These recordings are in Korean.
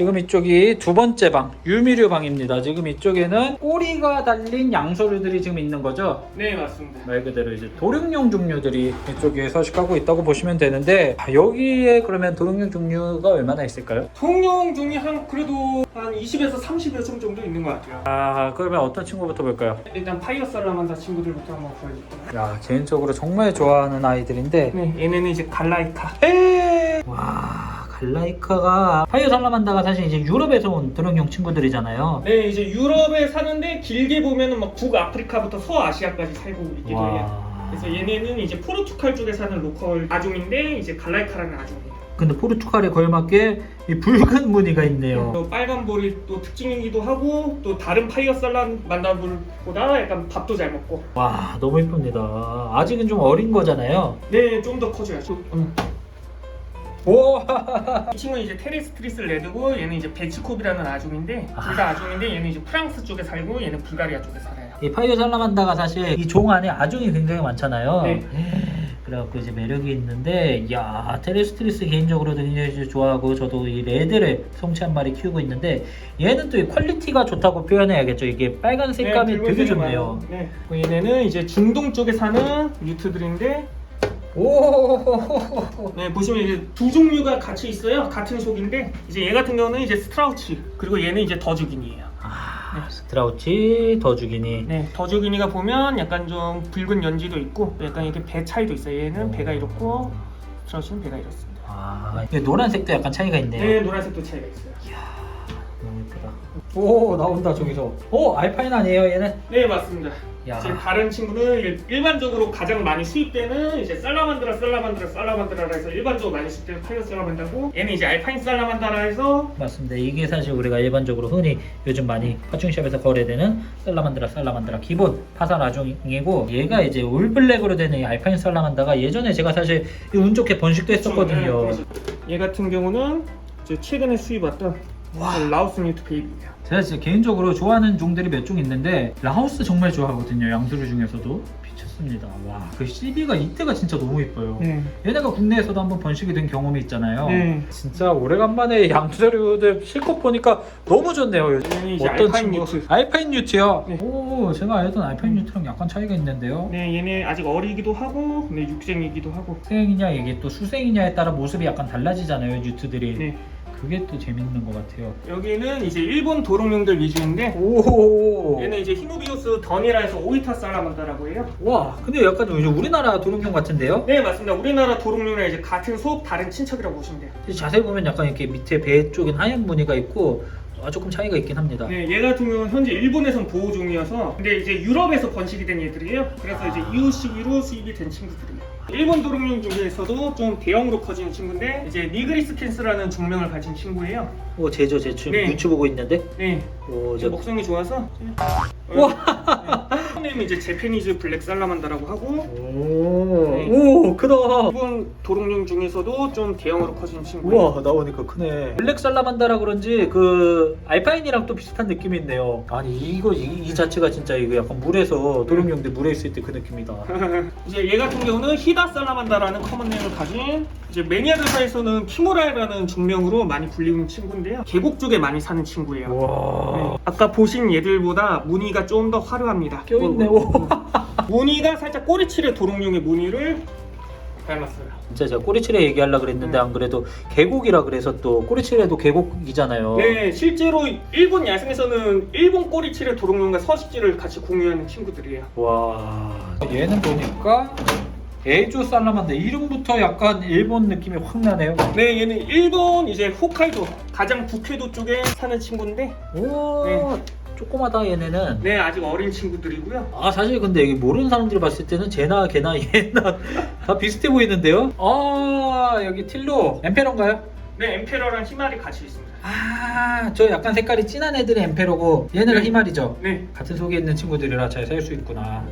지금 이쪽이 두 번째 방 유미류 방입니다. 지금 이쪽에는 꼬리가 달린 양서류들이 지금 있는 거죠. 네 맞습니다. 말 그대로 이제 도룡용 종류들이 이쪽에 서식하고 있다고 보시면 되는데 아, 여기에 그러면 도룡용 종류가 얼마나 있을까요? 통용 중에 한 그래도 한 20에서 30여 종 정도 있는 것 같아요. 아 그러면 어떤 친구부터 볼까요? 일단 파이어 살라만다 친구들부터 한번 보여줄게요. 야 개인적으로 정말 좋아하는 아이들인데 네 얘네는 이제 갈라이카. 에이! 와 갈라이카가 파이어 살라만다가 사실 이제 유럽에서 온 도룡용 친구들이잖아요. 네 이제 유럽에 사는데 길게 보면은 막 북아프리카부터 서아시아까지 살고 있기도 해요. 와. 그래서 얘네는 이제 포르투갈 쪽에 사는 로컬 아종인데 이제 갈라이카라는 아종이에요. 근데 포르투갈에 걸맞게 이 붉은 무늬가 있네요. 또 빨간 볼이 또 특징이기도 하고 또 다른 파이어 살라만다볼보다 약간 밥도 잘 먹고 와 너무 예쁩니다. 아직은 좀 어린 거잖아요. 네 좀 더 커져야죠. 오. 이 친구는 이제 테레스트리스 레드고 얘는 이제 베치콥이라는 아종인데 둘 다 아종인데 얘는 이제 프랑스 쪽에 살고 얘는 불가리아 쪽에 살아요. 이 파이어 살라만다가 사실 이 종 안에 아종이 굉장히 많잖아요. 네. 그래갖고 이제 매력이 있는데, 야 테레스트리스 개인적으로도 굉장히 좋아하고 저도 이 레드를 성체 한 마리 키우고 있는데 얘는 또 이 퀄리티가 좋다고 표현해야겠죠. 이게 빨간 색감이 네, 되게 좋네요. 네. 그 얘네는 이제 중동 쪽에 사는 뮤트들인데 오. 네, 보시면 이제 두 종류가 같이 있어요. 같은 속인데 이제 얘 같은 경우는 이제 스트라우치 그리고 얘는 이제 더주기니예요. 아, 스트라우치 더 죽이니. 네, 더주기니가 보면 약간 좀 붉은 연지도 있고 또 약간 이렇게 배 차이도 있어요. 얘는 배가 이렇고 스트라우치는 배가 이렇습니다. 아, 이게 노란색도 약간 차이가 있네요. 네, 노란색도 차이가 있어요. 너무 예쁘다. 오 나온다 저기서. 오 알파인 아니에요 얘는? 네, 맞습니다. 야. 이제 다른 친구는 일- 일반적으로 가장 많이 수입되는 이제 살라만드라, 살라만드라, 살라만드라라 해서 일반적으로 많이 수입되는 파이어 살라만다고 얘는 이제 알파인 살라만다라 해서 맞습니다. 이게 사실 우리가 일반적으로 흔히 요즘 많이 파충샵에서 거래되는 살라만드라 살라만드라 기본 파산 아종이고 얘가 이제 올블랙으로 되는 이 알파인 살라만다가 예전에 제가 사실 이운 좋게 번식도 했었거든요. 네, 얘 같은 경우는 이제 최근에 수입 왔던 라오스 뮤트 베이비예요. 제가 진짜 개인적으로 좋아하는 종들이 몇 종 있는데 라오스 정말 좋아하거든요. 양수류 중에서도 미쳤습니다. 와, 그 CB가 이때가 진짜 너무 이뻐요. 네. 얘네가 국내에서도 한번 번식이 된 경험이 있잖아요. 네. 진짜 오래간만에 양수류들 실컷 보니까 너무 좋네요. 얘는 이제 알파인 뮤트. 알파인 뉴트요? 네. 오, 제가 알던 알파인 뉴트랑 약간 차이가 있는데요. 네, 얘네 아직 어리기도 하고, 네, 육생이기도 하고. 수생이냐 이게 또 수생이냐에 따라 모습이 약간 달라지잖아요, 뉴트들이. 네. 그게 또 재밌는 것 같아요. 여기는 이제 일본 도롱뇽들 위주인데, 오. 얘는 이제 히노비우스 던이라 해서 오이타 살라만다라고 해요. 와, 근데 약간 좀 이제 우리나라 도롱뇽 같은데요? 네, 맞습니다. 우리나라 도롱뇽이랑 이제 같은 속 다른 친척이라고 보시면 돼요. 자세히 보면 약간 이렇게 밑에 배 쪽엔 하얀 무늬가 있고 아, 조금 차이가 있긴 합니다. 네, 얘 같은 경우는 현재 일본에선 보호종이어서, 근데 이제 유럽에서 번식이 된 얘들이에요. 그래서 이제 이웃시기로 수입이 된 친구들이에요. 일본 도롱뇽 중에서도 좀 대형으로 커지는 친구인데 이제 니그리스 캔스라는 종명을 가진 친구예요. 오, 제저 제출 네. 유튜브 보고 있는데. 네, 오, 이제 저 먹성이 좋아서 와. 네. 이제 제페니즈 블랙 살라만다라고 하고 오, 네. 오, 크다. 일본 도롱뇽 중에서도 좀 대형으로 커진 친구예요. 우와 나오니까 크네 블랙 살라만다라 그런지 그 알파인이랑 또 비슷한 느낌이 있네요 아니 이거 이, 이 자체가 진짜 이거 약간 물에서 도롱뇽들 물에 있을 때 그 느낌이다 이제 얘 같은 경우는 히다 살라만다라는 커먼네임을 가진 이제 매니아들 사이에서는 키모라라는 종명으로 많이 불리는 친구인데요. 계곡 쪽에 많이 사는 친구예요. 와 네. 아까 보신 얘들보다 무늬가 좀 더 화려합니다. 껴있네 어, 오. 무늬가 살짝 꼬리칠의 도롱뇽의 무늬를 닮았어요. 진짜 제가 꼬리치레 얘기하려고 그랬는데 안 그래도 계곡이라 그래서 또 꼬리치레도 계곡이잖아요 네, 실제로 일본 야생에서는 일본 꼬리칠의 도롱뇽과 서식지를 같이 공유하는 친구들이에요. 와 얘는 보니까 에이조 살라만다 이름부터 약간 일본 느낌이 확 나네요 네, 얘는 일본 이제 홋카이도 가장 북해도 쪽에 사는 친구인데, 오 네. 조그마다 얘네는 네 아직 어린 친구들이고요. 아 사실 근데 여기 모르는 사람들이 봤을 때는 쟤나 걔나 얘나 다 비슷해 보이는데요? 아 여기 틸로 엠페로인가요? 네, 엠페러랑 히말이 같이 있습니다. 아 저 약간 색깔이 진한 애들이 엠페로고 얘네가 네. 희말이죠? 네, 같은 속에 있는 친구들이라 잘 살 수 있구나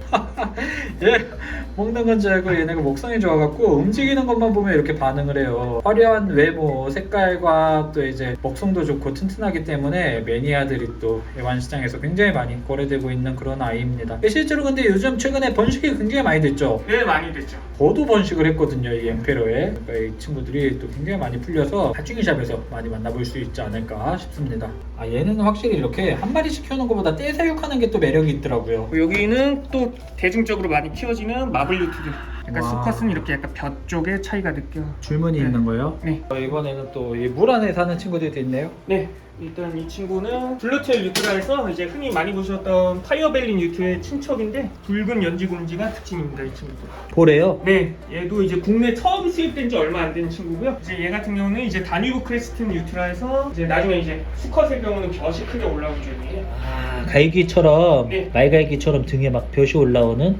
얘 먹는 건 줄 알고 얘네가 목성이 좋아갖고 움직이는 것만 보면 이렇게 반응을 해요 화려한 외모, 색깔과 또 이제 먹성도 좋고 튼튼하기 때문에 매니아들이 또 애완 시장에서 굉장히 많이 거래되고 있는 그런 아이입니다 실제로 근데 요즘 최근에 번식이 굉장히 많이 됐죠 네 많이 됐죠. 저도 번식을 했거든요 이 엠페로에 그러니까 이 친구들이 또 굉장히 많이 풀려서 파충류샵에서 많이 만나볼 수 있지 않을까 싶습니다. 아 얘는 확실히 이렇게 한 마리씩 키우는 것보다 떼사육하는 게 또 매력이 있더라고요. 여기는 또 대중적으로 많이 키워지는 마블 유트들. 약간 와. 수컷은 이렇게 약간 벼 쪽에 차이가 느껴. 줄무늬 네. 있는 거요? 네. 어, 이번에는 또 이 물 안에 사는 친구들도 있네요. 네. 일단 이 친구는 블루테일 유트라 해서 이제 흔히 많이 보셨던 파이어벨린 유트의 친척인데 붉은 연지곰지가 특징입니다 이 친구도. 보래요? 네, 얘도 이제 국내 처음 수입된 지 얼마 안 된 친구고요. 이제 얘 같은 경우는 이제 다뉴브 크레스틴 유트라에서 이제 나중에 이제 수컷의 경우는 벼이 크게 올라온 종이에요. 아, 갈기처럼 네. 말갈기처럼 등에 막 벼이 올라오는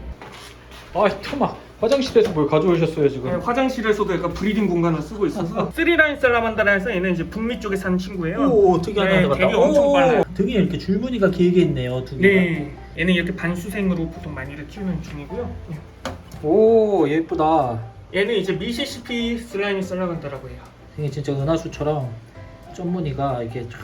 아 잠깐만 화장실에서 뭘 가져오셨어요 지금? 네, 화장실에서도 약간 브리딩 공간을 쓰고 있어서 쓰리라인 살라만다라 해서 얘는 이제 북미 쪽에 사는 친구예요. 오 특이한 네, 애 같다 되게 엄청 오, 빨라요. 등에 이렇게 줄무늬가 길게 있네요 두 개가 네, 얘는 이렇게 반수생으로 보통 많이들 키우는 중이고요. 네. 오 예쁘다. 얘는 이제 미시시피 슬라임 살라만다라고 해요. 등에 진짜 은하수처럼 점무늬가 이렇게 쫙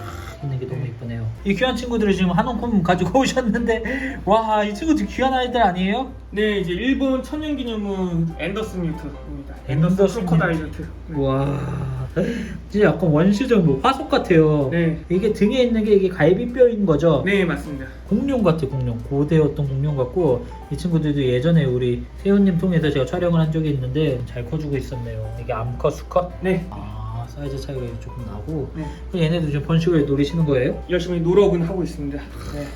있는 게 너무 이쁘네요 이 귀한 친구들을 지금 한 움큼 가지고 오셨는데 와 이 친구들 귀한 아이들 아니에요? 네, 이제 일본 천연기념물 앤더슨 유트입니다. 앤더슨 앤더슨 크로커다일 유트. 유트. 네. 와 진짜 약간 원시적 뭐 화석 같아요 네. 이게 등에 있는 게 이게 갈비뼈인 거죠? 네, 맞습니다. 공룡 같아 공룡 고대 어떤 공룡 같고 이 친구들도 예전에 우리 세훈님 통해서 제가 촬영을 한 적이 있는데 잘 커주고 있었네요 이게 암컷 수컷? 네. 아 사이즈 차이가 조금 나고 네. 그럼 얘네도 좀 번식을 노리시는 거예요? 열심히 노력은 하고 있습니다. 네.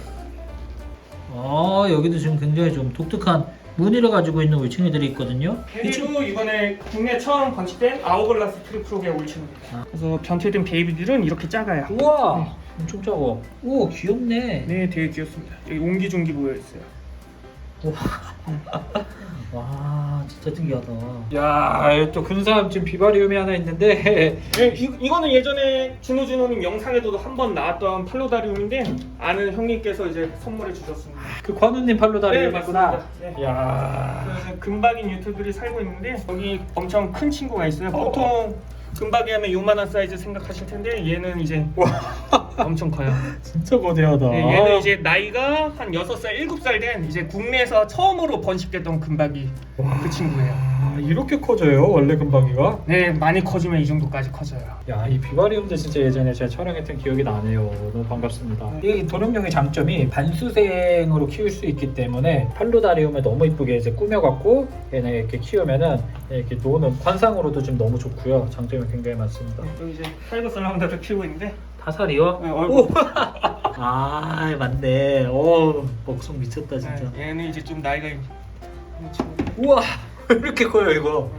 아 여기도 지금 굉장히 좀 독특한 무늬를 가지고 있는 울챙이들이 있거든요 얘도 이번에 국내 처음 번식된 아우글라스 트리프로게 올치입니다. 아. 그래서 변태된 베이비들은 이렇게 작아요. 우와 엄청 작아 오 귀엽네 네, 되게 귀엽습니다. 여기 옹기종기 모여 있어요. 와 진짜 특이하다 야, 또 근사한 지금 비바리움이 하나 있는데 네, 이, 이거는 예전에 준호준호님 영상에도 한 번 나왔던 팔로다리움인데 아는 형님께서 이제 선물해 주셨습니다. 그 관우님 팔로다리움이구나. 맞습니다. 네. 야, 그래서 금박인 유튜브들이 살고 있는데 여기 엄청 큰 친구가 있어요. 보통 금박이 하면 요만한 사이즈 생각하실 텐데 얘는 이제 엄청 커요. 진짜 거대하다. 네, 얘는 이제 나이가 한 6살, 7살 된 이제 국내에서 처음으로 번식됐던 금박이 그 친구예요. 아, 이렇게 커져요 원래 금방이가? 네, 많이 커지면 이 정도까지 커져요. 야, 이 비바리움도 진짜 예전에 제가 촬영했던 기억이 나네요. 너무 반갑습니다. 이 도룡령의 장점이 반수생으로 키울 수 있기 때문에 팔로다리움을 너무 이쁘게 이제 꾸며갖고 얘네 이렇게 키우면은 이렇게 노는 관상으로도 좀 너무 좋고요. 장점이 굉장히 많습니다. 여기 이제 타이거 살라만다를 키우고 있는데 타살이요? 네, 얼굴. 아 맞네. 오 먹성 미쳤다 진짜. 네, 얘는 이제 좀 나이가. 우와 왜 이렇게 커요 이거.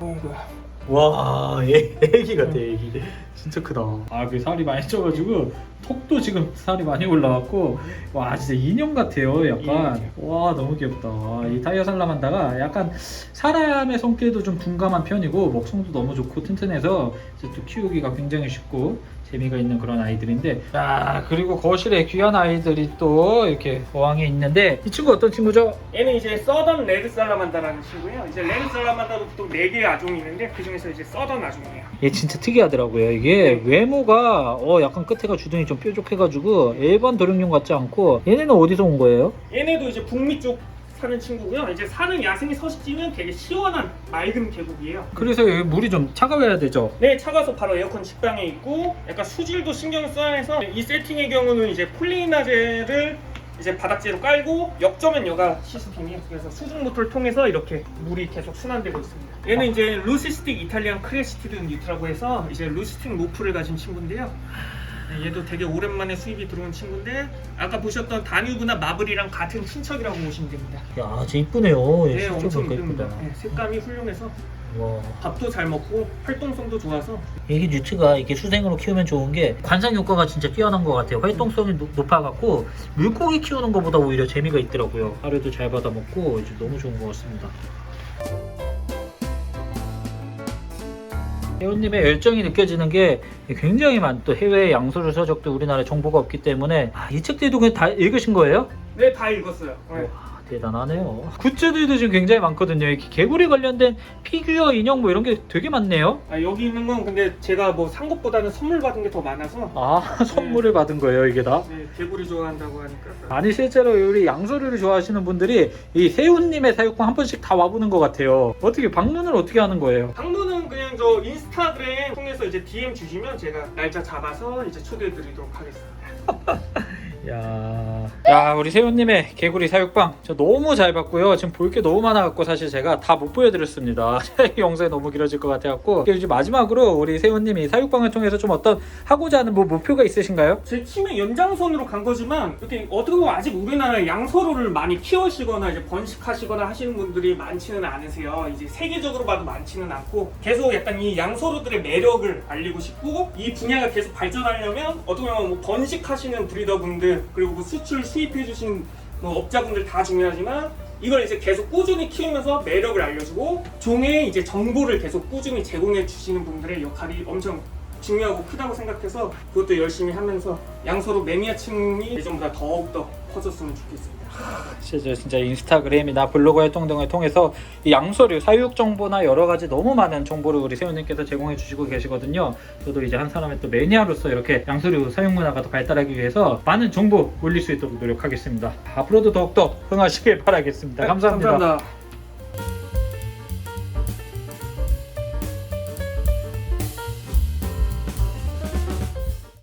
와 애, 애기 같아 애기. 진짜 크다. 아, 그 살이 많이 쪄가지고 턱도 지금 살이 많이 올라왔고 와 진짜 인형 같아요 약간. 와 너무 귀엽다. 이 타이어 살라만다가 약간 사람의 손길도 좀 둔감한 편이고 먹성도 너무 좋고 튼튼해서 이제 또 키우기가 굉장히 쉽고 재미가 있는 그런 아이들인데 야 그리고 거실에 귀한 아이들이 또 이렇게 어항에 있는데 이 친구 어떤 친구죠? 얘는 이제 서던 레드 살라만다라는 친구예요. 이제 레드 살라만다도 보통 4개의 아종이 있는데 그 중에서 이제 서던 아종이에요. 얘 진짜 특이하더라고요 이게 외모가 어 약간 끝에가 주둥이 좀 뾰족해가지고 일반 도룡뇽 같지 않고 얘네는 어디서 온 거예요? 얘네도 이제 북미 쪽 사는 친구고요. 이제 사는 야생의 서식지는 되게 시원한 맑은 계곡이에요. 그래서 여기 물이 좀 차가워야 되죠 네, 차가서 바로 에어컨 직방에 있고 약간 수질도 신경 써야 해서 이 세팅의 경우는 이제 폴리나제를 이제 바닥재로 깔고 역점엔 여가 시스템이에요. 그래서 수중 모터를 통해서 이렇게 물이 계속 순환되고 있습니다. 얘는 이제 루시스틱 이탈리안 크레시티드 뉴트라고 해서 이제 루시스틱 모프를 가진 친구인데요. 네, 얘도 되게 오랜만에 수입이 들어온 친구인데 아까 보셨던 다뉴브나 마블이랑 같은 친척이라고 보시면 됩니다. 야 진짜 이쁘네요 얘 네, 진짜 엄청 보니까 이쁩니다. 이쁘다 네, 색감이 훌륭해서 와 밥도 잘 먹고 활동성도 좋아서 이게 뉴트가 이렇게 수생으로 키우면 좋은 게 관상 효과가 진짜 뛰어난 것 같아요. 활동성이 높- 높아갖고 물고기 키우는 것보다 오히려 재미가 있더라고요. 하루도 잘 받아 먹고 이제 너무 좋은 것 같습니다. 회원님의 열정이 느껴지는 게 굉장히 많. 또 해외 양서류 서적도 우리나라에 정보가 없기 때문에 아, 이 책들도 그냥 다 읽으신 거예요? 네, 다 읽었어요. 네. 와 대단하네요. 굿즈들도 지금 굉장히 많거든요. 이렇게 개구리 관련된 피규어, 인형 뭐 이런 게 되게 많네요. 아, 여기 있는 건 근데 제가 뭐 산 것보다는 선물 받은 게 더 많아서 아 선물을 받은 거예요 이게 다? 네, 개구리 좋아한다고 하니까 아니 실제로 우리 양소리를 좋아하시는 분들이 이 세훈님의 사육방 한 번씩 다 와보는 것 같아요. 어떻게 방문을 어떻게 하는 거예요? 방문은 그냥 저 인스타그램 통해서 이제 DM 주시면 제가 날짜 잡아서 이제 초대해 드리도록 하겠습니다. 야, 야 우리 세훈님의 개구리 사육방 저 너무 잘 봤고요. 지금 볼 게 너무 많아갖고 사실 제가 다 못 보여드렸습니다. 이 영상이 너무 길어질 것 같아갖고 이제 마지막으로 우리 세훈님이 사육방을 통해서 좀 어떤 하고자 하는 뭐 목표가 있으신가요? 제 팀의 연장선으로 간 거지만 이렇게 어떻게 보면 아직 우리나라에 양서로를 많이 키우시거나 이제 번식하시거나 하시는 분들이 많지는 않으세요. 이제 세계적으로 봐도 많지는 않고 계속 약간 이 양서로들의 매력을 알리고 싶고 이 분야가 계속 발전하려면 어떻게 보면 뭐 번식하시는 브리더분들 그리고 뭐 수출 수입해 주신 뭐 업자분들 다 중요하지만 이걸 이제 계속 꾸준히 키우면서 매력을 알려주고 종의 이제 정보를 계속 꾸준히 제공해 주시는 분들의 역할이 엄청 중요하고 크다고 생각해서 그것도 열심히 하면서 양서로 매니아층이 예전보다 더욱더 커졌으면 좋겠습니다. 실제 진짜 인스타그램이나 블로그 활동 등을 통해서 이 양서류 사육 정보나 여러 가지 너무 많은 정보를 우리 세훈님께서 제공해 주시고 계시거든요. 저도 이제 한 사람의 또 매니아로서 이렇게 양서류 사육 문화가 더 발달하기 위해서 많은 정보 올릴 수 있도록 노력하겠습니다. 앞으로도 더욱더 흥하시길 바라겠습니다. 감사합니다. 감사합니다.